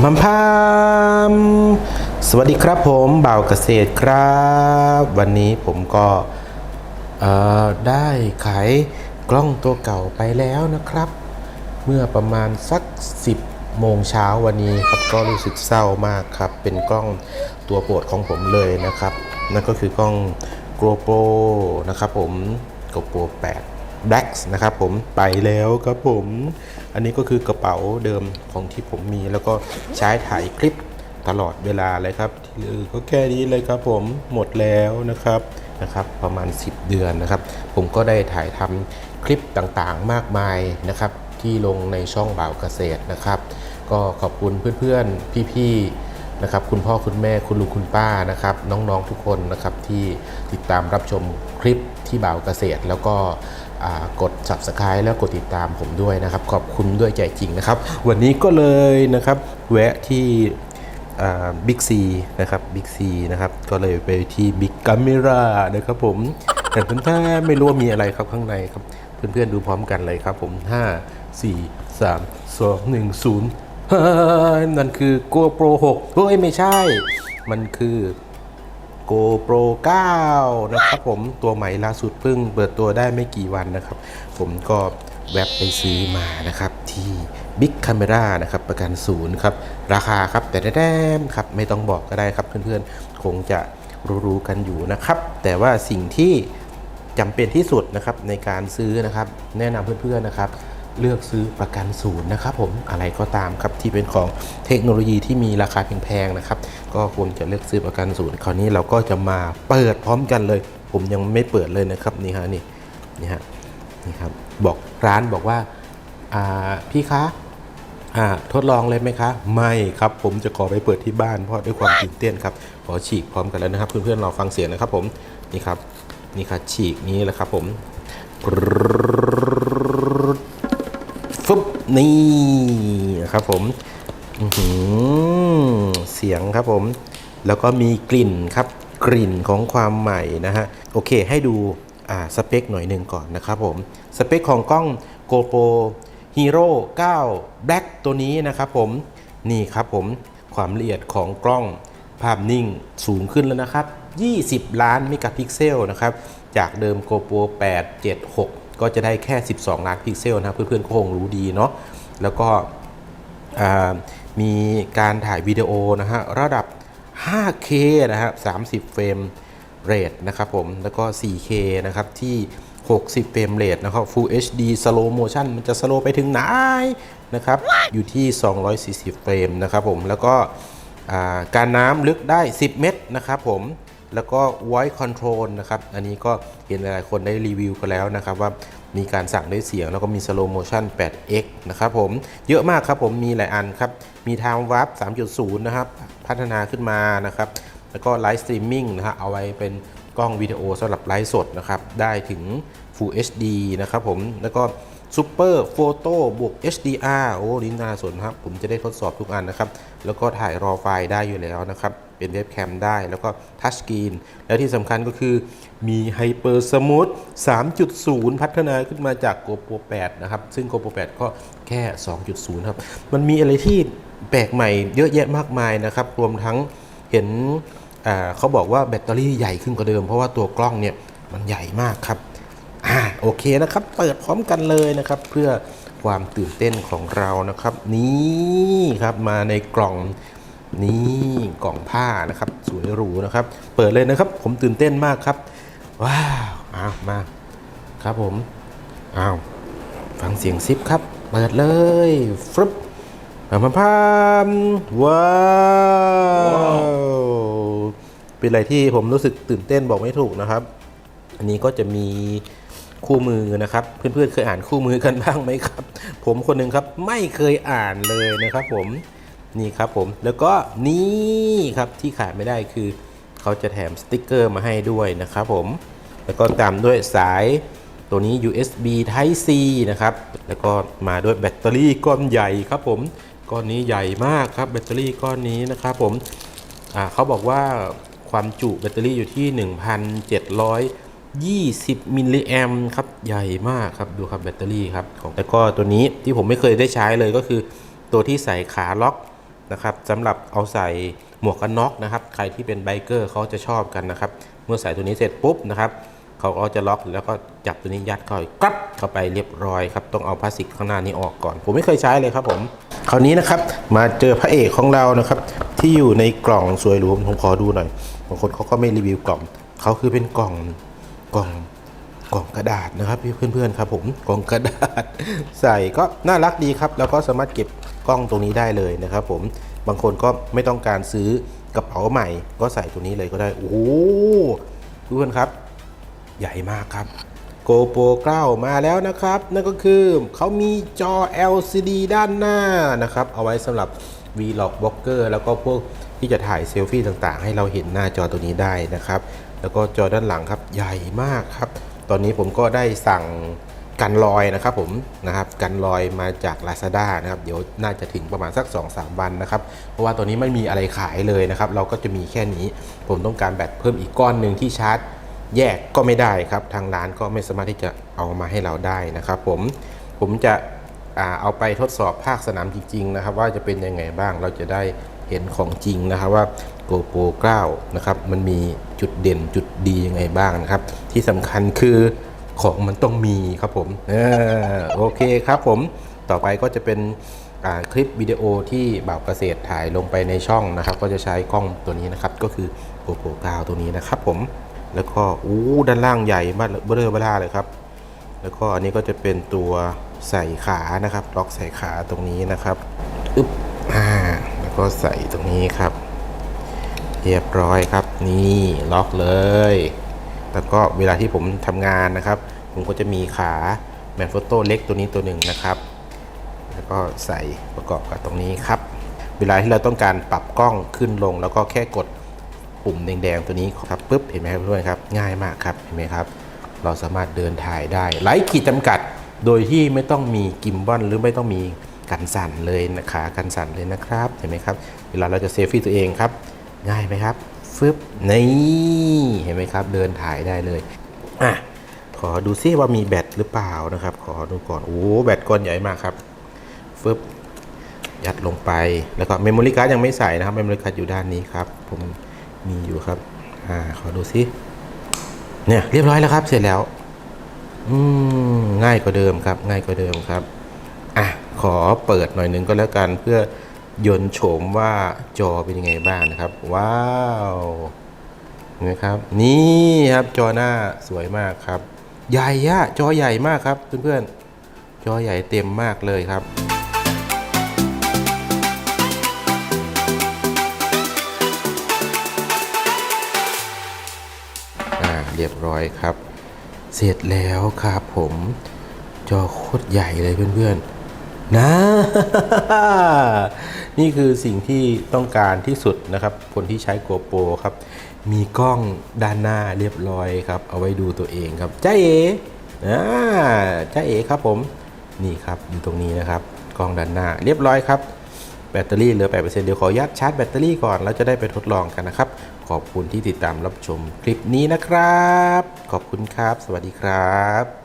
มพัมพามสวัสดีครับผมบ่าวเกษตรครับ วันนี้ผมก็ได้ขายกล้องตัวเก่าไปแล้วนะครับ เมื่อประมาณสัก 10โมงเช้าวันนี้ครับก็รู้สึกเศร้ามากครับ เป็นกล้องตัวโปรดของผมเลยนะครับ นั่นก็คือกล้อง GoPro นะครับผม GoPro 8 Black นะครับผมไปแล้วครับผม อันนี้ก็คือกระเป๋าเดิมของที่ผมมี แล้วก็ใช้ถ่ายคลิปตลอดเวลาเลยครับที่เหลือก็แค่นี้เลยครับผมหมดแล้วนะครับนะครับ ประมาณ 10 เดือนนะครับ ผมก็ได้ถ่ายทำคลิปต่างๆมากมายนะครับ ที่ลงในช่องบ่าวเกษตรนะครับ ก็ขอบคุณเพื่อนๆพี่ๆนะครับ คุณพ่อคุณแม่คุณลุงคุณป้านะครับ น้องๆทุกคนนะครับที่ติดตามรับชมคลิปที่บ่าวเกษตร แล้วก็ กด subscribe แล้วกดติดตามผมด้วยนะครับ ขอบคุณด้วยใจจริงนะครับ วันนี้ก็เลยนะครับแวะที่บิ๊กซีนะครับบิ๊กซีนะครับก็เลยไปที่บิ๊กกัมเมรานะครับผมแต่เพื่อนๆไม่รู้ว่ามีอะไรครับข้างในครับ เพื่อนๆดูพร้อมกันเลยครับผม 5 4 3 2 1 0นั่นคือ GoPro 6เฮ้ยไม่ใช่ มันคือ GoPro 9 นะครับผมตัวใหม่ล่าสุดเพิ่งเปิดตัวได้ไม่กี่วันนะครับ ผมก็แวบไปซื้อมานะครับที่ Big Camera นะครับประกันศูนย์ครับ ราคาครับแต่แต้มครับไม่ต้องบอกก็ได้ครับเพื่อนๆ คงจะรู้ๆกันอยู่นะครับ แต่ว่าสิ่งที่จำเป็นที่สุดนะครับในการซื้อนะครับ แนะนำเพื่อนๆนะครับ เลือกซื้อประกันศูนย์นะครับผมอะไรก็ตามครับที่เป็นของเทคโนโลยีที่มีราคาแพงๆนะครับ ก็ควรจะเลือกซื้อประกันศูนย์คราวนี้เราก็จะมาเปิดพร้อมกันเลย ผมยังไม่เปิดเลยนะครับนี่ฮะนี่นี่ฮะนี่ครับบอกร้านบอกว่าพี่คะทดลองเลยไหมคะ ไม่ครับผมจะขอไปเปิดที่บ้านเพราะด้วยความตื่นเต้นครับขอฉีกพร้อมกันแล้วนะครับ เพื่อนๆเราฟังเสียงนะครับผมนี่ครับนี่ครับฉีกนี้แหละครับผม นี่ครับผมเสียงครับผม แล้วก็มีกลิ่นครับ กลิ่นของความใหม่นะฮะ โอเค ให้ดูอ่าสเปคหน่อยหนึ่งก่อนนะครับผม สเปคของกล้อง GoPro Hero 9 Black ตัวนี้นะครับผม นี่ครับผม ความละเอียดของกล้องภาพนิ่งสูงขึ้นแล้วนะครับ 20 ล้านเมกะพิกเซลนะครับ จากเดิม GoPro 8 7 6 ก็จะได้แค่ 12 ล้านพิกเซลนะครับเพื่อนๆก็คงรู้ดีเนาะแล้วก็อ่ามีการถ่ายวิดีโอนะฮะระดับ 5K นะฮะ30 เฟรมเรทนะครับผมแล้วก็ 4K นะครับที่ 60 เฟรมเรทนะครับ Full HD Slow Motion มันจะสโลไปถึงไหนนะครับอยู่ที่ 240 เฟรมนะครับผมแล้วก็อ่าการน้ำลึกได้ 10 เมตรนะครับผม แล้วก็ voice control นะครับ อันนี้ก็เห็นหลายๆคนได้รีวิวกันแล้วนะครับว่ามีการสั่งด้วยเสียงแล้วก็มี slow motion 8x นะครับผม เยอะมากครับผมมีหลายอันครับ มี time warp 3.0 นะครับ พัฒนาขึ้นมานะครับ แล้วก็ไลฟ์สตรีมมิ่งนะฮะเอาไว้เป็นกล้องวิดีโอสำหรับไลฟ์สดนะครับ ได้ถึง Full HD นะครับผม แล้วก็ Super Photo บวก HDR โอ้นี่น่าสนครับ ผมจะได้ทดสอบทุกอันนะครับ แล้วก็ถ่ายรอไฟล์ได้อยู่แล้วนะครับ เป็นเว็บแคมได้แล้วก็ทัชสกรีนแล้วที่สำคัญก็คือมี Hyper Smooth 3.0 พัฒนาขึ้นมาจาก GoPro 8 นะครับ ซึ่ง GoPro 8 ก็แค่ 2.0 ครับ มันมีอะไรที่แปลกใหม่เยอะแยะมากมายนะครับ รวมทั้งเห็นเขาบอกว่าแบตเตอรี่ใหญ่ขึ้นกว่าเดิม เพราะว่าตัวกล้องเนี่ยมันใหญ่มากครับอ่าโอเคนะครับ เปิดพร้อมกันเลยนะครับ เพื่อความตื่นเต้นของเรานะครับ นี่ครับมาในกล่อง นี่กล่องผ้านะครับ สวยหรูนะครับ เปิดเลยนะครับ ผมตื่นเต้นมากครับ ว้าวอ้าวมาครับผมอ้าวฟังเสียงซิปครับ เปิดเลยฟรึบพามพามว้าวเป็นอะไรที่ผมรู้สึกตื่นเต้นบอกไม่ถูกนะครับ อันนี้ก็จะมีคู่มือนะครับ เพื่อนๆเคยอ่านคู่มือกันบ้างไหมครับ ผมคนหนึ่งครับไม่เคยอ่านเลยนะครับผม นี่ครับผมแล้วก็นี่ครับที่ขาดไม่ได้คือเขาจะแถมสติกเกอร์มาให้ด้วยนะครับผมแล้วก็ตามด้วยสายตัวนี้ USB Type C นะครับ แล้วก็มาด้วยแบตเตอรี่ก้อนใหญ่ครับผม ก้อนนี้ใหญ่มากครับแบตเตอรี่ก้อนนี้นะครับผมเขาบอกว่าความจุแบตเตอรี่อยู่ที่ 1,720 มิลลิแอมครับ ใหญ่มากครับ ดูครับแบตเตอรี่ครับของแล้วก็ตัวนี้ที่ผมไม่เคยได้ใช้เลยก็คือ ตัวที่ใส่ขาล็อก นะครับสำหรับเอาใส่หมวกกันน็อกนะครับ ใครที่เป็นไบเกอร์เขาจะชอบกันนะครับ เมื่อใส่ตัวนี้เสร็จปุ๊บนะครับเขาก็จะล็อกแล้วก็จับตัวนี้ยัดเข้าไปกลับเข้าไปเรียบร้อยครับ ต้องเอาพลาสติกข้างหน้านี้ออกก่อน ผมไม่เคยใช้เลยครับผม คราวนี้นะครับมาเจอพระเอกของเรานะครับ ที่อยู่ในกล่องสวยหรูผมขอดูหน่อยบางคนเขาก็ไม่รีวิวกล่องเขาคือเป็นกล่องกล่องกล่องกระดาษนะครับเพื่อนๆครับผมกล่องกระดาษใส่ก็น่ารักดีครับ แล้วก็สามารถเก็บ กล้องตรงนี้ได้เลยนะครับผมบางคนก็ไม่ต้องการซื้อกระเป๋าใหม่ ก็ใส่ตัวนี้เลยก็ได้ โอ้โหเพื่อนๆครับ ใหญ่มากครับ GoPro 9 มาแล้วนะครับ นั่นก็คือเขามีจอ LCD ด้านหน้านะครับ เอาไว้สำหรับ Vlog b l o g g e r แล้วก็พวกที่จะถ่ายเซลฟี่ต่างๆ ให้เราเห็นหน้าจอตัวนี้ได้นะครับ แล้วก็จอด้านหลังครับใหญ่มากครับ ตอนนี้ผมก็ได้สั่ง กันรอยนะครับผมนะครับกันรอยมาจาก Lazada นะครับเดี๋ยวน่าจะถึงประมาณสัก 2-3 วันนะครับ เพราะว่าตัวนี้ไม่มีอะไรขายเลยนะครับ เราก็จะมีแค่นี้ ผมต้องการแบตเพิ่มอีกก้อนหนึ่งที่ชาร์จแยกก็ไม่ได้ครับ ทางร้านก็ไม่สามารถที่จะเอามาให้เราได้นะครับผมผมจะเอาไปทดสอบภาคสนามจริงๆนะครับ ว่าจะเป็นยังไงบ้างเราจะได้เห็นของจริงนะครับว่า GoPro 9นะครับมันมีจุดเด่นจุดดียังไงบ้างนะครับ ที่สำคัญคือ ของมันต้องมีครับผมเออโอเคครับผมต่อไปก็จะเป็นคลิปวิดีโอที่บ่าวเกษตรถ่ายลงไปในช่องนะครับ ก็จะใช้กล้องตัวนี้นะครับ ก็คือ GoPro 9ตัวนี้นะครับผมแล้วก็อู้ด้านล่างใหญ่มากเบลอเบล่าเลยครับ แล้วก็อันนี้ก็จะเป็นตัวใส่ขานะครับ ล็อกใส่ขาตรงนี้นะครับอึ๊บอ่าแล้วก็ใส่ตรงนี้ครับ เรียบร้อยครับ นี่ล็อกเลย แล้วก็เวลาที่ผมทำงานนะครับ ผมก็จะมีขาแมนโฟโต้เล็กตัวนี้ตัวหนึ่งนะครับ แล้วก็ใส่ประกอบกับตรงนี้ครับ เวลาที่เราต้องการปรับกล้องขึ้นลง แล้วก็แค่กดปุ่มแดงๆตัวนี้ครับปุ๊บเห็นไหมครับเพื่อนครับ ง่ายมากครับเห็นไหมครับ เราสามารถเดินถ่ายได้ไร้ขีดจำกัด โดยที่ไม่ต้องมีกิมบอลหรือไม่ต้องมีกันสั่นเลยนะขากันสั่นเลยนะครับเห็นไหมครับ เวลาเราจะเซลฟี่ตัวเองครับ ง่ายไหมครับ ฟึบนี่เห็นไหมครับ เดินถ่ายได้เลยอะขอดูซิว่ามีแบตหรือเปล่านะครับ ขอดูก่อนโอ้แบตก้อนใหญ่มากครับฟึบยัดลงไปแล้วก็เมมโมรี่การ์ดยังไม่ใส่นะครับเมมโมรี่การ์ดอยู่ด้านนี้ครับ ผมมีอยู่ครับ อ่า ขอดูซิเนี่ยเรียบร้อยแล้วครับ เสร็จแล้ว อืมง่ายกว่าเดิมครับ ง่ายกว่าเดิมครับ อะ ขอเปิดหน่อยนึงก็แล้วกันเพื่อ ยนต์โฉมว่าจอเป็นยังไงบ้างนะครับ ว้าวเห็นไหมครับ นี่ครับจอหน้าสวยมากครับ ใหญ่อะจอใหญ่มากครับเพื่อนๆจอใหญ่เต็มมากเลยครับอ่าเรียบร้อยครับ เสร็จแล้วครับผม จอโคตรใหญ่เลยเพื่อนๆนะ นี่คือสิ่งที่ต้องการที่สุดนะครับ คนที่ใช้ GoPro ครับ มีกล้องด้านหน้าเรียบร้อยครับ เอาไว้ดูตัวเองครับจ้าเอ๋อ่าจ้าเอ๋ครับผม นี่ครับอยู่ตรงนี้นะครับ กล้องด้านหน้าเรียบร้อยครับ แบตเตอรี่เหลือ 8%เดี๋ยวขออนุญาตชาร์จแบตเตอรี่ก่อน แล้วจะได้ไปทดลองกันนะครับ ขอบคุณที่ติดตามรับชมคลิปนี้นะครับ ขอบคุณครับ สวัสดีครับ